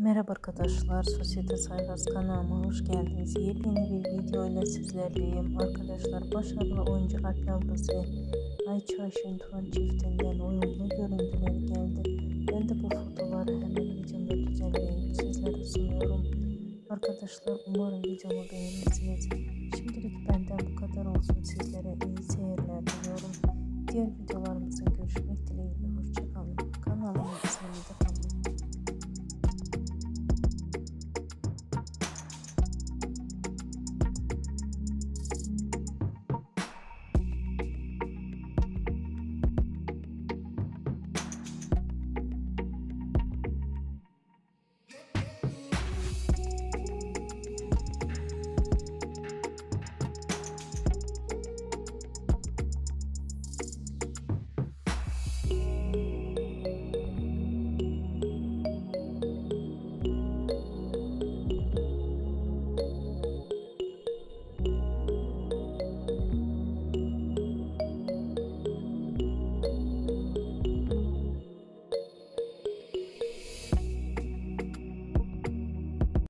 Merhaba arkadaşlar, Sosyete Sayfas kanalıma hoş geldiniz. Yepyeni bir video ile sizlerleyim. Arkadaşlar, başarılı oyuncu Aknavuz ve Ayça Aşintuan çiftinden uyumlu görüntüler geldi. Ben de bu fotoğrafları hemen videomda düzenleyip sizlere sunuyorum. Arkadaşlar, umarım videomu beğenirsiniz. Şimdilik benden bu kadar olsun. Sizlere iyi seyirler diliyorum. Diğer videolarımızı